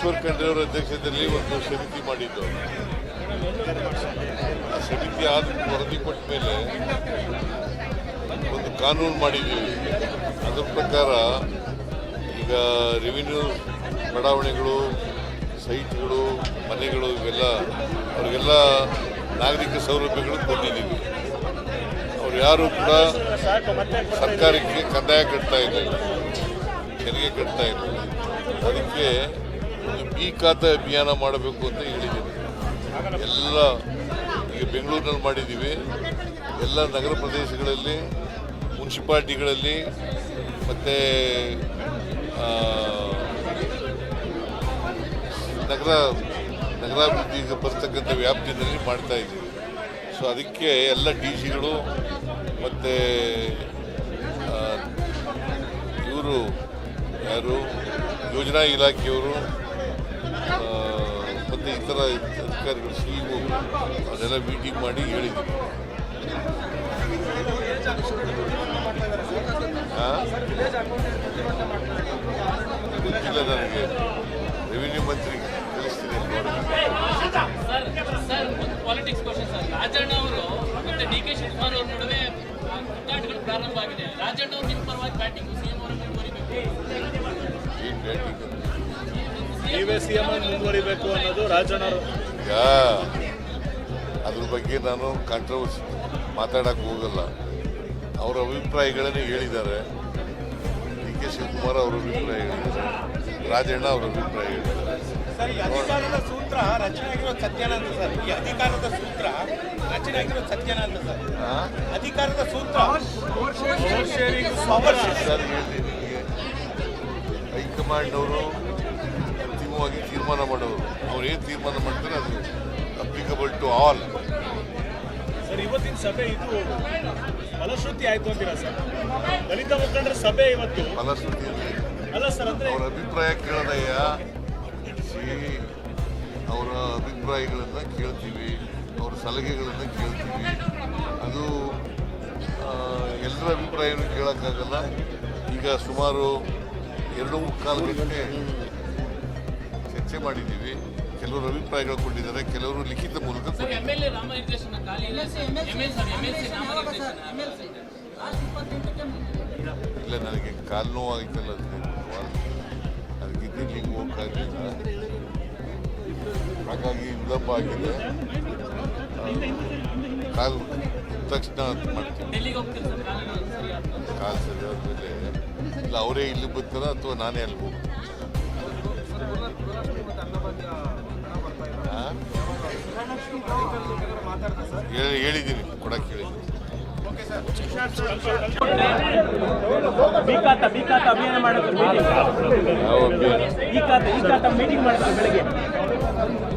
ಈಶ್ವರ್ ಖಂಡ್ರೆಯವರ ಅಧ್ಯಕ್ಷತೆಯಲ್ಲಿ ಒಂದು ಸಮಿತಿ ಮಾಡಿದ್ದು. ಆ ಸಮಿತಿ ಆದ ವರದಿ ಕೊಟ್ಟ ಮೇಲೆ ಒಂದು ಕಾನೂನು ಮಾಡಿದ್ದೀವಿ. ಅದರ ಪ್ರಕಾರ ಈಗ ರೆವಿನ್ಯೂ ಬಡಾವಣೆಗಳು, ಸೈಟ್ಗಳು, ಮನೆಗಳು ಇವೆಲ್ಲ ಅವರಿಗೆಲ್ಲ ನಾಗರಿಕ ಸೌಲಭ್ಯಗಳು ಕೊಟ್ಟಿದ್ದೀವಿ. ಅವ್ರು ಯಾರು ಕೂಡ ಸರ್ಕಾರಕ್ಕೆ ಕಂದಾಯ ಕಟ್ತಾ ಇರಲಿಲ್ಲ. ತೆರಿಗೆ ಕಟ್ತಾ ಇರಲಿಲ್ಲ. ಅದಕ್ಕೆ ಬಿ ಖಾತೆ ಅಭಿಯಾನ ಮಾಡಬೇಕು ಅಂತ ಹೇಳಿದ್ದೀನಿ. ಎಲ್ಲ ಈಗ ಬೆಂಗಳೂರಿನಲ್ಲಿ ಮಾಡಿದ್ದೀವಿ. ಎಲ್ಲ ನಗರ ಪ್ರದೇಶಗಳಲ್ಲಿ, ಮುನ್ಸಿಪಾಲ್ಟಿಗಳಲ್ಲಿ, ಮತ್ತು ನಗರ ನಗರಾಭಿವೃದ್ಧಿಗೆ ಬರ್ತಕ್ಕಂಥ ವ್ಯಾಪ್ತಿಯಲ್ಲಿ ಮಾಡ್ತಾ ಇದ್ದೀವಿ. ಸೊ ಅದಕ್ಕೆ ಎಲ್ಲ ಡಿ ಸಿಗಳು ಮತ್ತು ಇವರು ಯಾರು? ಯೋಜನಾ ಇಲಾಖೆಯವರು ಮತ್ತು ಇತರ ಅಧಿಕಾರಿಗಳು ಸಿ ಇ ಅದೆಲ್ಲ ಮೀಟಿಂಗ್ ಮಾಡಿ ಹೇಳಿದ್ದೀವಿ? ಗೊತ್ತಿಲ್ಲ ನನಗೆ. ರೆವಿನ್ಯೂ ಮಂತ್ರಿ ತಿಳಿಸ್ತೀನಿ ಪ್ರಾರಂಭ ಆಗಿದೆ. ರಾಜಣ್ಣ ಅವರು ನಿಮ್ಮ ಪರವಾಗಿ ಬ್ಯಾಟಿಂಗ್ ಸಿಎಂ ಅವರು ಏನು ಬ್ಯಾಟಿಂಗ್ ನೀವೇ ಸಿಎಂ ಆಗಿ ಮುಂದುವರಿಬೇಕು ಅನ್ನೋದು ರಾಜಣ್ಣವರು. ಈಗ ಅದ್ರ ಬಗ್ಗೆ ನಾನು ಕಾಂಟ್ರವರ್ಸಿ ಮಾತಾಡಕ್ಕೆ ಹೋಗಲ್ಲ. ಅವರ ಅಭಿಪ್ರಾಯಗಳನ್ನೇ ಹೇಳಿದ್ದಾರೆ. ಡಿ ಕೆ ಶಿವಕುಮಾರ್ ಅವರ ಅಭಿಪ್ರಾಯ ಹೇಳಿದ್ದಾರೆ. ರಾಜಣ್ಣ ಅವರ ಅಭಿಪ್ರಾಯ ಹೇಳಿದ್ದಾರೆ. ಸರ್ ಅಧಿಕಾರದ ಸೂತ್ರ ರಚನೆ ಆಗಿರೋ ಸತ್ಯನ ಅಂತ ಸರ್. ಈ ಅಧಿಕಾರದ ಸೂತ್ರ ರಚನೆ ಆಗಿರೋ ಸತ್ಯನ ಅಂತ ಸರ್? ಅಧಿಕಾರದ ಸೂತ್ರ. ಸರ್ ಹೇಳಿದೆ ನಿಮಗೆ. ಹೈಕಮಾಂಡ್ನವರು ಅಂತಿಮವಾಗಿ ತೀರ್ಮಾನ ಮಾಡೋರು ಅವ್ರು ಏನು ತೀರ್ಮಾನ ಮಾಡ್ತಾರೆ ಅದು ಅಪ್ಲಿಕಬಲ್ ಟು ಆಲ್ ಸರ್ ಇವತ್ತಿನ ಸಭೆ ಇದು ಫಲಶ್ರುತಿ ಆಯ್ತು ಅಂತೀರಾ ಸರ್? ದಲಿತ ಮುಖಂಡರ ಸಭೆ ಇವತ್ತು. ಫಲಶ್ರುತಿ ಅಲ್ಲ ಸರ್ ಅಂದ್ರೆ ಅವರ ಅಭಿಪ್ರಾಯ ಕೇಳೋದಯ್ಯ ಅವರ ಅಭಿಪ್ರಾಯಗಳನ್ನು ಕೇಳ್ತೀವಿ ಅವರ ಸಲಹೆಗಳನ್ನು ಕೇಳ್ತೀವಿ. ಅದು ಎಲ್ಲರ ಅಭಿಪ್ರಾಯನೂ ಕೇಳೋಕ್ಕಾಗಲ್ಲ. ಈಗ ಸುಮಾರು ಎರಡು ಮುಕ್ಕಾಲು ಗಂಟೆ ಚರ್ಚೆ ಮಾಡಿದ್ದೀವಿ. ಕೆಲವರು ಅಭಿಪ್ರಾಯಗಳು ಕೊಟ್ಟಿದ್ದಾರೆ ಕೆಲವರು ಲಿಖಿತ ಮೂಲಕ ಇಲ್ಲ. ನನಗೆ ಕಾಲು ನೋವು. ಆಯ್ತಲ್ಲ ಅದಕ್ಕೆ ಇದ್ದಿದ್ದು ಹೋಗಕ್ಕಾಗಲಿಲ್ಲ ಹಾಗಾಗಿ ವಿಳಂಬ ಆಗಿದೆ. ಕಾಲು ತಕ್ಷಣ ಮಾಡ್ತೀನಿ. ಕಾಲು ಸರಿ ಆದಮೇಲೆ ಇಲ್ಲ ಅವರೇ ಇಲ್ಲಿ ಬರ್ತಾರ ಅಥವಾ ನಾನೇ ಅಲ್ಲಿ ಹೋಗ್ತೀನಿ? ಹೇಳಿದ್ದೀನಿ ಕೊಡಕ್ಕೆ ಹೇಳಿದ್ದೀನಿ.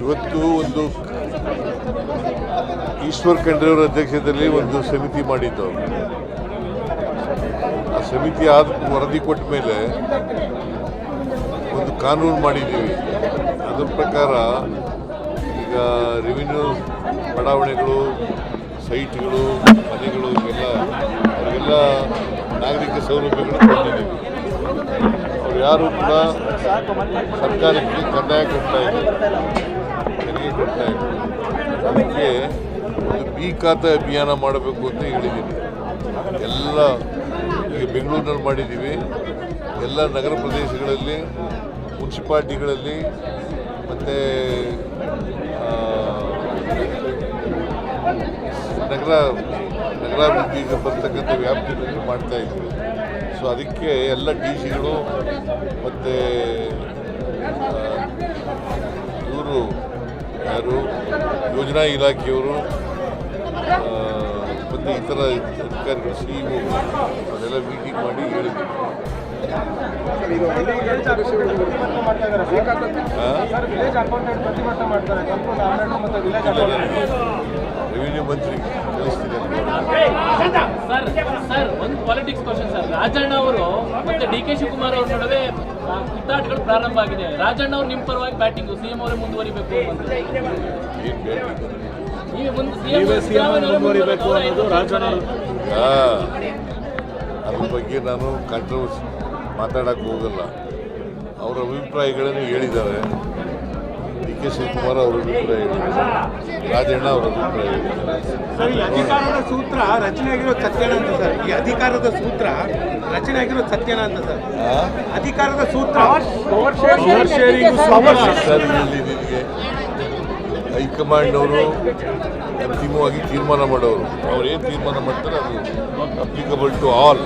ಇವತ್ತು ಒಂದು ಈಶ್ವರ್ ಖಂಡ್ರೆಯವರ ಅಧ್ಯಕ್ಷತೆಯಲ್ಲಿ ಒಂದು ಸಮಿತಿ ಮಾಡಿದ್ದು ಆ ಸಮಿತಿ ಆದ ವರದಿ ಕೊಟ್ಟ ಮೇಲೆ ಒಂದು ಕಾನೂನು ಮಾಡಿದ್ದೀವಿ. ಅದ್ರ ಪ್ರಕಾರ ಈಗ ರೆವಿನ್ಯೂ ಬಡಾವಣೆಗಳು, ಸೈಟ್ಗಳು, ಮನೆಗಳು ಇವೆಲ್ಲ, ಅವರಿಗೆಲ್ಲ ನಾಗರಿಕ ಸೌಲಭ್ಯಗಳು ಕೊಟ್ಟಿದ್ದೀವಿ. ಅವ್ರು ಯಾರು ಕೂಡ ಸರ್ಕಾರಕ್ಕೆ ಕಡ್ಡಾಯ ಕೊಡ್ತಾ ಇದ್ದಾರೆ ತೆರಿಗೆ ಕೊಡ್ತಾ ಇದ್ದಾರೆ ಅದಕ್ಕೆ ಒಂದು ಬಿ ಖಾತೆ ಅಭಿಯಾನ ಮಾಡಬೇಕು ಅಂತ ಹೇಳಿದ್ದೀನಿ ಎಲ್ಲ ಈಗ ಬೆಂಗಳೂರಿನಲ್ಲಿ ಮಾಡಿದ್ದೀವಿ. ಎಲ್ಲ ನಗರ ಪ್ರದೇಶಗಳಲ್ಲಿ, ಮುನ್ಸಿಪಾಲ್ಟಿಗಳಲ್ಲಿ, ಮತ್ತು ನಗರ, ನಗರಾಭಿವೃದ್ಧಿಗೆ ಬರ್ತಕ್ಕಂಥ ವ್ಯಾಪ್ತಿಯನ್ನು ಮಾಡ್ತಾ ಇದ್ದೀವಿ. ಸೊ ಅದಕ್ಕೆ ಎಲ್ಲ ಡಿ ಸಿಗಳು ಮತ್ತು ಇವರು ಯಾರು, ಯೋಜನಾ ಇಲಾಖೆಯವರು ಮತ್ತು ಇತರ ಅಧಿಕಾರಿಗಳು, ಸಿ ಇ ಅದೆಲ್ಲ ರೆವಿನ್ಯೂ ಮಂತ್ರಿ ಸರ್ ಸರ್ ಒಂದು ಪಾಲಿಟಿಕ್ಸ್ ಕ್ವಶನ್ ಸರ್. ರಾಜಣ್ಣ ಅವರು ಮತ್ತೆ ಡಿ ಕೆ ಶಿವಕುಮಾರ್ ಅವ್ರ ನಡುವೆ ಕಿತ್ತಾಟಗಳು ಪ್ರಾರಂಭ ಆಗಿದೆ. ರಾಜಣ್ಣ ಅವರು ನಿಮ್ಮ ಪರವಾಗಿ ಬ್ಯಾಟಿಂಗ್ ಸಿಎಂ ಅವರೇ ಮುಂದುವರಿಬೇಕು ಅನ್ನೋದು ಆ, ಅದ್ರ ಬಗ್ಗೆ ನಾನು ಕಾಂಟ್ರವರ್ಸಿ ಮಾತಾಡಕ್ಕೆ ಹೋಗಲ್ಲ. ಅವರ ಅಭಿಪ್ರಾಯಗಳನ್ನು ಹೇಳಿದ್ದಾರೆ. ಡಿ ಕೆ ಶಿವಕುಮಾರ್ ಅವರ ಅಭಿಪ್ರಾಯ ಹೇಳಿದ್ದಾರೆ. ರಾಜಣ್ಣ ಅವರ ಅಭಿಪ್ರಾಯ ಹೇಳಿದ್ದಾರೆ. ಸರ್ ಈ ಅಧಿಕಾರದ ಸೂತ್ರ ರಚನೆ ಆಗಿರೋ ಸತ್ಯನ ಅಂತ ಸರ್. ಈ ಅಧಿಕಾರದ ಸೂತ್ರ ರಚನೆ ಆಗಿರೋ ಸತ್ಯನ ಅಂತ ಸರ್. ಅಧಿಕಾರದ ಸೂತ್ರ. ಸರ್ ಇಲ್ಲಿ ನಿಮಗೆ ಹೈಕಮಾಂಡ್ ಅವರು ಅಂತಿಮವಾಗಿ ತೀರ್ಮಾನ ಮಾಡೋರು. ಅವ್ರು ಏನು ತೀರ್ಮಾನ ಮಾಡ್ತಾರೆ ಅದು ಅಪ್ಲಿಕಬಲ್ ಟು ಆಲ್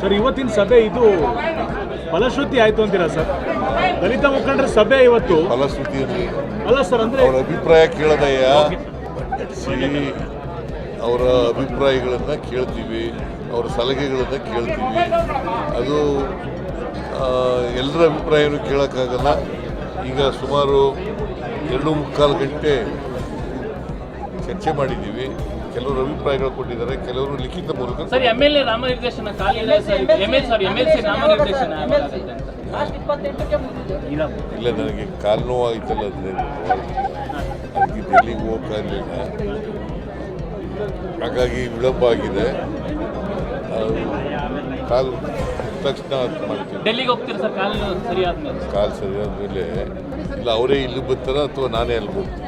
ಸರ್ ಇವತ್ತಿನ ಸಭೆ ಇದು ಫಲಶ್ರುತಿ ಆಯ್ತು ಅಂತೀರಾ ಸರ್? ದಲಿತ ಮುಖಂಡರ ಸಭೆ ಇವತ್ತು. ಫಲಶ್ರುತಿಯಲ್ಲಿ ಅಲ್ಲ ಸರ್ ಅಂದ್ರೆ ಅವರ ಅಭಿಪ್ರಾಯ ಕೇಳದಯ್ಯ ಸಿ ಅವರ ಅಭಿಪ್ರಾಯಗಳನ್ನು ಕೇಳ್ತೀವಿ ಅವರ ಸಲಹೆಗಳನ್ನು ಕೇಳ್ತೀವಿ. ಅದು ಎಲ್ಲರ ಅಭಿಪ್ರಾಯನೂ ಕೇಳೋಕ್ಕಾಗಲ್ಲ. ಈಗ ಸುಮಾರು ಎರಡು ಮುಕ್ಕಾಲು ಗಂಟೆ ಚರ್ಚೆ ಮಾಡಿದ್ದೀವಿ. ಕೆಲವರು ಅಭಿಪ್ರಾಯಗಳು ಕೊಟ್ಟಿದ್ದಾರೆ ಕೆಲವರು ಲಿಖಿತ ಮೂಲಕ ಸರ್ ಎಂ ಎಲ್ ಎ ಖಾಲಿ ಇದೆ sir? M L sorry M L C ಇಲ್ಲ. ನನಗೆ ಕಾಲು ನೋವು ಆಯ್ತಲ್ಲ ಅದಕ್ಕೆ ಡೆಲ್ಲಿಗೆ ಹೋಗಕ್ಕಾಗಲಿಲ್ಲ ಹಾಗಾಗಿ ವಿಳಂಬ ಆಗಿದೆ. ಕಾಲು ತಕ್ಷಣ ಡೆಲ್ಲಿಗೆ ಹೋಗ್ತೀರಾ ಸರ್? ಕಾಲು ಸರಿ ಆದ್ಮೇಲೆ. ಕಾಲು ಸರಿಯಾದ ಮೇಲೆ ಇಲ್ಲ ಅವರೇ ಇಲ್ಲಿ ಬರ್ತಾರ ಅಥವಾ ನಾನೇ ಅಲ್ಲಿ ಹೋಗ್ತೀನಿ?